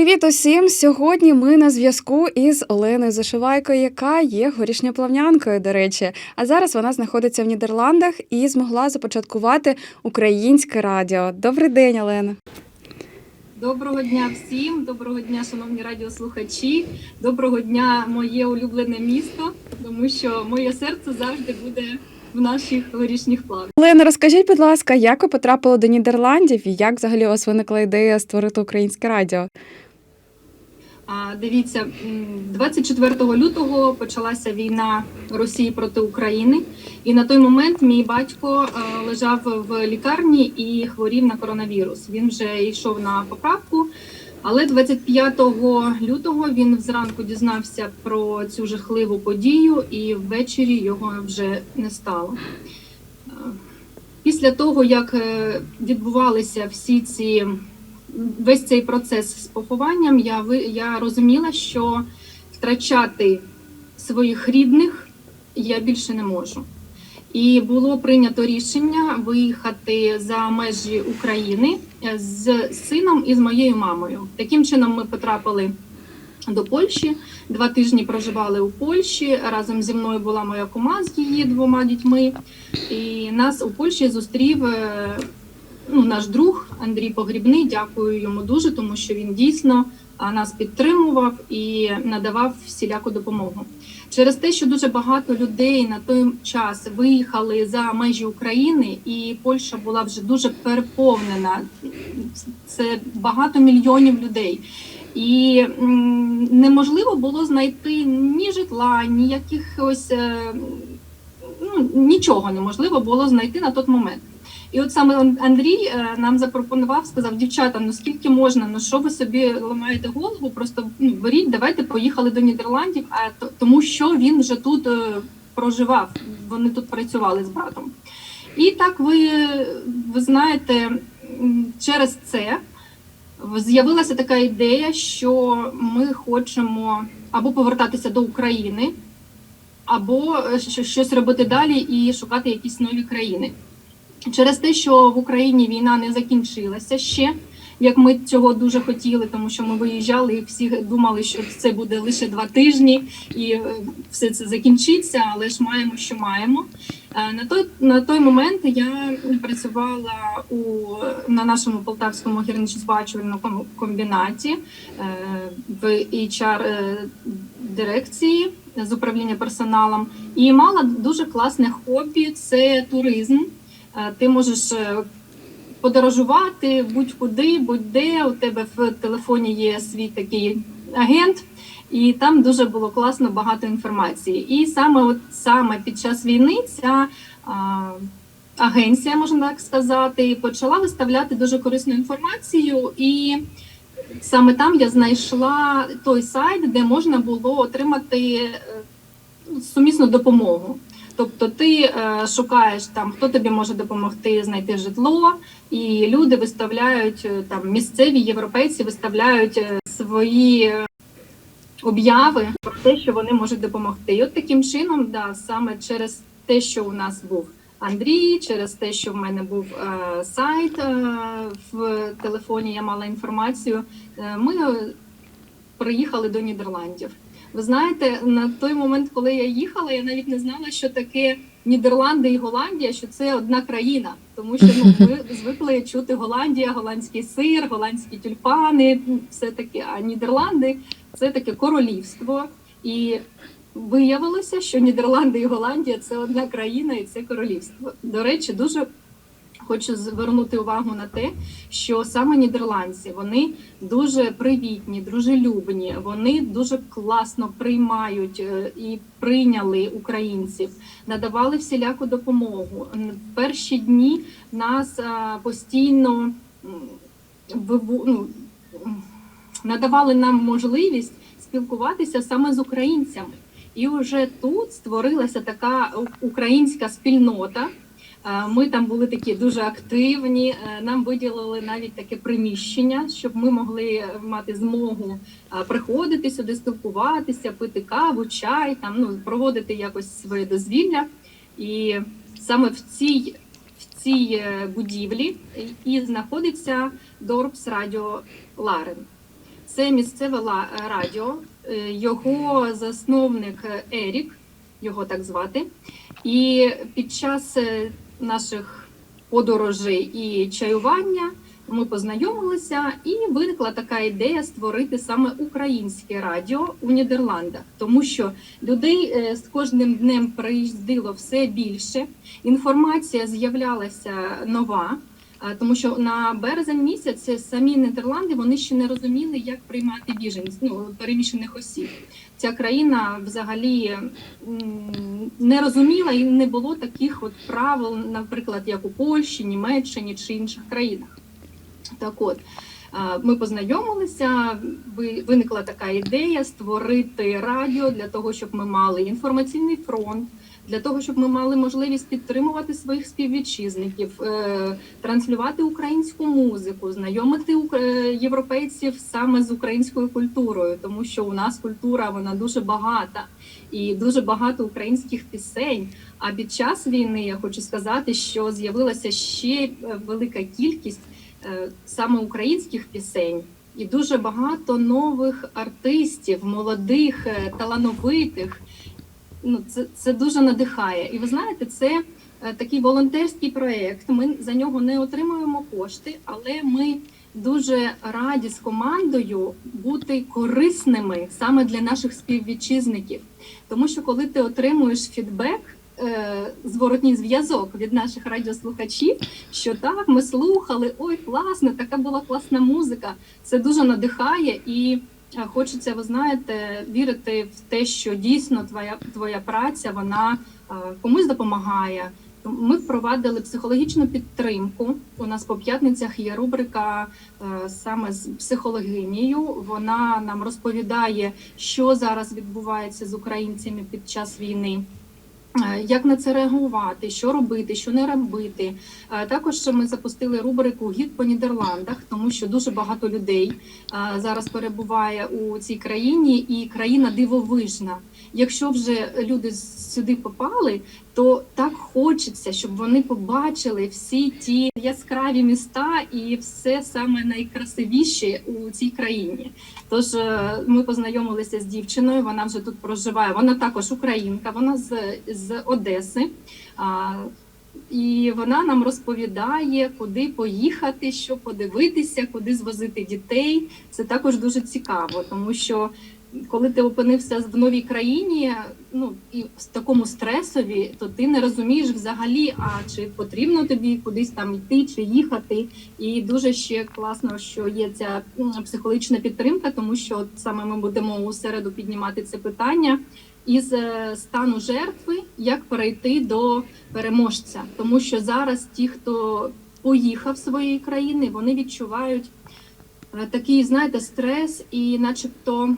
Привіт усім! Сьогодні ми на зв'язку із Оленою Зашивайкою, яка є горішньоплавнянкою, до речі. А зараз вона знаходиться в Нідерландах і змогла започаткувати українське радіо. Добрий день, Олена. Доброго дня всім, доброго дня, шановні радіослухачі, доброго дня, моє улюблене місто, тому що моє серце завжди буде в наших горішніх плавах. Олена, розкажіть, будь ласка, як ви потрапили до Нідерландів і як взагалі у вас виникла ідея створити українське радіо? Дивіться, м, 24 лютого почалася війна Росії проти України, і на той момент мій батько е, лежав в лікарні і хворів на коронавірус. Він вже йшов на поправку. Але 25 лютого він зранку дізнався про цю жахливу подію, і ввечері його вже не стало. Е, Після того, як е, відбувалися всі ці весь цей процес з похованням, я я розуміла, що втрачати своїх рідних я більше не можу. І було прийнято рішення виїхати за межі України е, з сином і з моєю мамою. Таким чином, ми потрапили до Польщі. Два тижні проживали у Польщі. Разом зі мною була моя кума з її двома дітьми. І нас у Польщі зустрів е, ну, наш друг Андрій Погрібний. Дякую йому дуже, тому що він дійсно нас підтримував і надавав всіляку допомогу. Через те, що дуже багато людей на той час виїхали за межі України, і Польща була вже дуже переповнена. Це багато мільйонів людей. І неможливо було знайти ні житла, ні якихось е, ну, нічого неможливо було знайти на той момент. І от саме Андрій е, нам запропонував, сказав: дівчата, ну скільки можна, ну що ви собі ламаєте голову? Просто ну, беріть, давайте поїхали до Нідерландів, а то- тому що він вже тут е, проживав, вони тут працювали з братом. І так ви, ви знаєте, через це з'явилася така ідея, що ми хочемо або повертатися до України, або щось робити далі і шукати якісь нові країни. Через те, що в Україні війна не закінчилася ще, як ми цього дуже хотіли, тому що ми виїжджали і всі думали, що це буде лише два тижні, і е, все це закінчиться, але ж маємо, що маємо. Е, На той на той момент я працювала у на нашому полтавському гірничо-збагачувальному комбінаті е, в HR дирекції з управління персоналом і мала дуже класне хобі це туризм. Е, Ти можеш е, подорожувати будь-куди, будь-де. У тебе в телефоні є свій такий агент, і там дуже було класно багато інформації. І саме от саме під час війни ця а, агенція, можна так сказати, почала виставляти дуже корисну інформацію і. Саме там я знайшла той сайт, де можна було отримати е, ну, сумісну допомогу. Тобто ти е, шукаєш там, хто тобі може допомогти знайти житло, і люди виставляють е, там місцеві європейці виставляють е, свої обяви про те, що вони можуть допомогти. І от таким чином, да, саме через те, що у нас був Андрій, через те, що в мене був е, сайт е, в телефоні, я мала інформацію. е, ми приїхали до Нідерландів. Ви знаєте, на той момент, коли я їхала, я навіть не знала, що таке Нідерланди і Голландія, що це одна країна. Тому що ну, ми звикли чути Голландія, голландський сир, голландські тюльпани, ну, все таке. А Нідерланди це таке королівство. І виявилося, що Нідерланди і Голландія це одна країна і це королівство. До речі, дуже хочу звернути увагу на те, що саме нідерландці вони дуже привітні, дружелюбні, вони дуже класно приймають е, і прийняли українців, надавали всіляку допомогу. Перші дні нас е, постійно ну, надавали нам можливість спілкуватися саме з українцями. І вже тут створилася така українська спільнота. Е, Ми там були такі дуже активні. е, Нам виділили навіть таке приміщення, щоб ми могли мати змогу е, приходити сюди, спілкуватися, пити каву, чай, там ну проводити якось своє дозвілля. І саме в цій в цій е, будівлі і знаходиться Дорпс Радіо Ларен. Це місцеве радіо. Е, Його засновник е, Ерік, його так звати. І під час е, наших подорожей і чаювання ми познайомилися, і виникла така ідея створити саме українське радіо у Нідерландах, тому що людей е, з кожним днем приїздило все більше. Інформація з'являлася нова. Тому що на березень місяць самі Нідерланди вони ще не розуміли, як приймати біженців, ну переміщених осіб. Ця країна взагалі не розуміла і не було таких от правил, наприклад, як у Польщі, Німеччині чи інших країнах. Так от. Ми познайомилися, ви- виникла така ідея створити радіо для того, щоб ми мали інформаційний фронт, для того, щоб ми мали можливість підтримувати своїх співвітчизників, е, транслювати українську музику, знайомити е, європейців саме з українською культурою, тому що у нас культура вона дуже багата і дуже багато українських пісень. А під час війни я хочу сказати, що з'явилася ще е, велика кількість саме українських пісень. І дуже багато нових артистів, молодих, талановитих. Ну, це, це дуже надихає. І ви знаєте, це е, такий волонтерський проєкт. Ми за нього не отримуємо кошти, але ми дуже раді з командою бути корисними саме для наших співвітчизників. Тому що коли ти отримуєш фідбек, е, зворотній зв'язок від наших радіослухачів, що так, ми слухали, ой, класно, така була класна музика. Це дуже надихає і хочеться, ви знаєте, вірити в те, що дійсно твоя твоя праця вона е, комусь допомагає. Ми впровадили психологічну підтримку. У нас по п'ятницях є рубрика е, саме з психологинією. Вона нам розповідає, що зараз відбувається з українцями під час війни. Е, Як на це реагувати, що робити, що не робити? Е, Також ми запустили рубрику Гід по Нідерландах, тому що дуже багато людей е, зараз перебуває у цій країні, і країна дивовижна. Якщо вже люди сюди попали, то так хочеться, щоб вони побачили всі ті яскраві міста і все саме найкрасивіше у цій країні. Тож е, ми познайомилися з дівчиною. Вона вже тут проживає. Вона також українка, вона з, з Одеси. А, і вона нам розповідає, куди поїхати, що подивитися, куди звозити дітей. Це також дуже цікаво, тому що коли ти опинився в новій країні, ну і в такому стресові, то ти не розумієш взагалі, а чи потрібно тобі кудись там йти чи їхати. І дуже ще класно, що є ця психологічна підтримка, тому що от саме ми будемо у середу піднімати це питання із е, стану жертви, як перейти до переможця, тому що зараз ті, хто поїхав з своєї країни, вони відчувають е, такий, знаєте, стрес, і, начебто,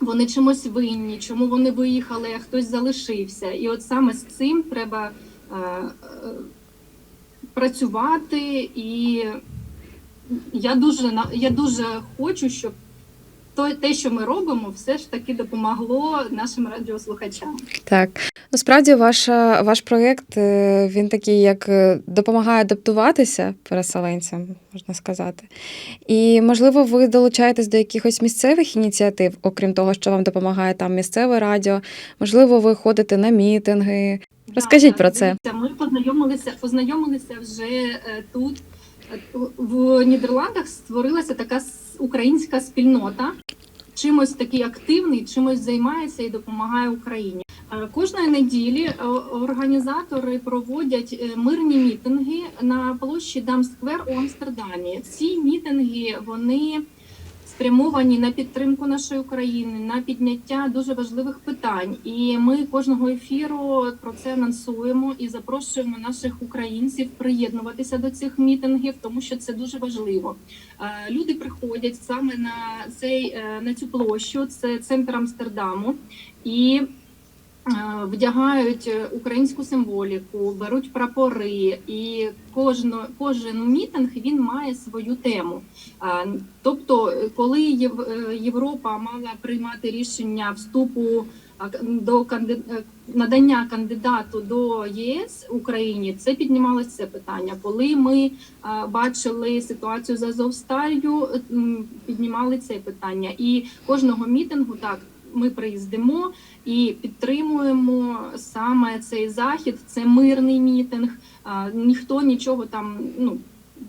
вони чимось винні, чому вони виїхали, а хтось залишився. І от саме з цим треба е, е, працювати. І я дуже я дуже хочу, щоб то, те, що ми робимо, все ж таки допомогло нашим радіослухачам. Так, насправді ваша, ваш проєкт е, він такий, як е, допомагає адаптуватися переселенцям, можна сказати. І, можливо, ви долучаєтесь до якихось місцевих ініціатив, окрім того, що вам допомагає там місцеве радіо. Можливо, ви ходите на мітинги. Розкажіть Да, про це. Ми познайомилися, познайомилися вже е, тут. В Нідерландах створилася така українська спільнота. Чимось такий активний, чимось займається і допомагає Україні. Кожної неділі е, організатори проводять е, мирні мітинги на площі Дамсквер у Амстердамі. Ці мітинги вони спрямовані на підтримку нашої України, на підняття дуже важливих питань. І ми кожного ефіру про це анонсуємо і запрошуємо наших українців приєднуватися до цих мітингів, тому що це дуже важливо. Е, Люди приходять саме на цей е, на цю площу, це центр Амстердаму, і вдягають е, українську символіку, беруть прапори, і кожно, кожен мітинг він має свою тему. Тобто, е, коли е, Європа мала приймати рішення вступу до е, надання кандидату до ЄС Україні, це піднімалося це питання. Коли ми бачили ситуацію з Азовсталью, піднімали це питання. І кожного мітингу так ми приїздимо і підтримуємо саме цей захід. Це мирний мітинг. Ніхто нічого там ну.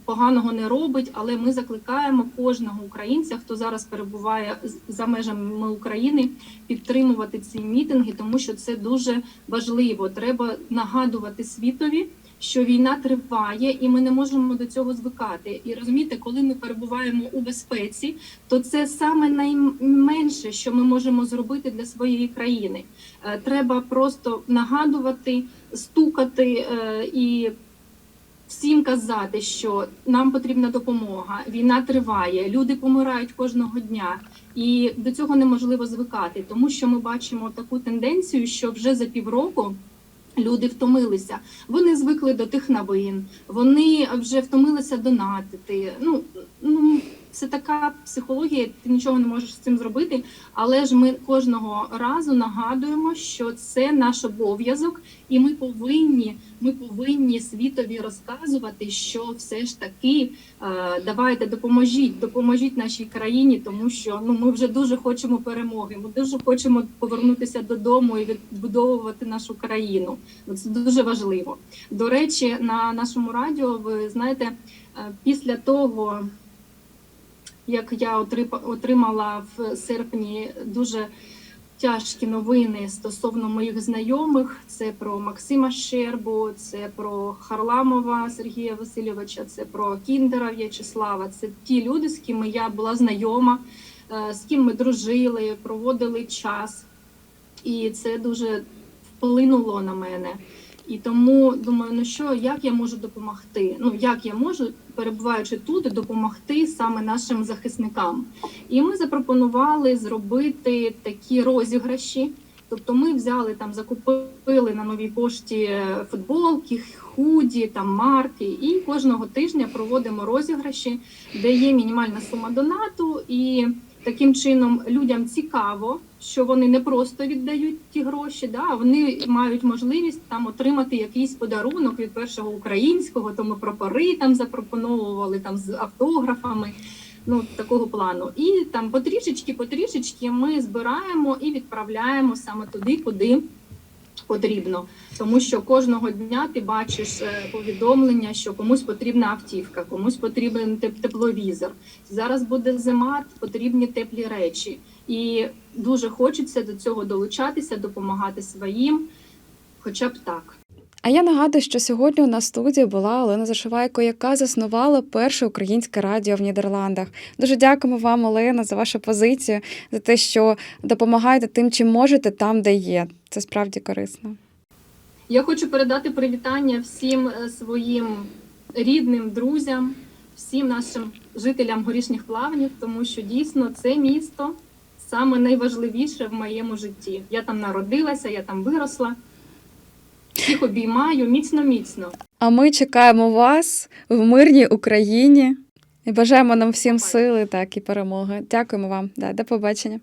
Поганого не робить, але ми закликаємо кожного українця, хто зараз перебуває за межами України, підтримувати ці мітинги, тому що це дуже важливо. Треба нагадувати світові, що війна триває, і ми не можемо до цього звикати. І розумієте, коли ми перебуваємо у безпеці, то це саме найменше, що ми можемо зробити для своєї країни. Е, Треба просто нагадувати, стукати е, і. Всім казати, що нам потрібна допомога, війна триває, люди помирають кожного дня, і до цього неможливо звикати, тому що ми бачимо таку тенденцію, що вже за півроку люди втомилися. Вони звикли до тих новин, вони вже втомилися донатити. Ну ну це така психологія, ти нічого не можеш з цим зробити. Але ж ми кожного разу нагадуємо, що це наш обов'язок, і ми повинні, ми повинні світові розказувати, що все ж таки е, давайте допоможіть, допоможіть нашій країні, тому що ну ми вже дуже хочемо перемоги. Ми дуже хочемо повернутися додому і відбудовувати нашу країну. Ну, Це дуже важливо. До речі, на нашому радіо, ви знаєте, е, після того. Як я отримала в серпні дуже тяжкі новини стосовно моїх знайомих, це про Максима Щербу, це про Харламова Сергія Васильовича, це про Кіндера В'ячеслава. Це ті люди, з ким я була знайома, е, з ким ми дружили, проводили час, і це дуже вплинуло на мене. І тому думаю, ну що, як я можу допомогти? Ну як я можу, перебуваючи тут, допомогти саме нашим захисникам? І ми запропонували зробити такі розіграші. Тобто ми взяли там, закупили на новій пошті футболки, худі, там марки, і кожного тижня проводимо розіграші, де є мінімальна сума донату, і таким чином людям цікаво, що вони не просто віддають ті гроші, да, а вони мають можливість там отримати якийсь подарунок від першого українського, то ми прапори там запропоновували там з автографами. Ну, такого плану. І там потрішечки, потрішечки ми збираємо і відправляємо саме туди, куди потрібно. Тому що кожного дня ти бачиш е, повідомлення, що комусь потрібна автівка, комусь потрібен тепловізор. Зараз буде зима, потрібні теплі речі. І дуже хочеться до цього долучатися, допомагати своїм, хоча б так. А я нагадую, що сьогодні у нас в студії була Олена Зашивайко, яка заснувала перше українське радіо в Нідерландах. Дуже дякуємо вам, Олена, за вашу позицію, за те, що допомагаєте тим, чим можете, там, де є. Це справді корисно. Я хочу передати привітання всім е, своїм рідним друзям, всім нашим жителям горішніх плавнів, тому що дійсно це місто саме найважливіше в моєму житті. Я там народилася, я там виросла. Всіх обіймаю міцно, міцно. А ми чекаємо вас в мирній Україні і бажаємо нам всім сили, так і перемоги. Дякуємо вам. Да, до побачення.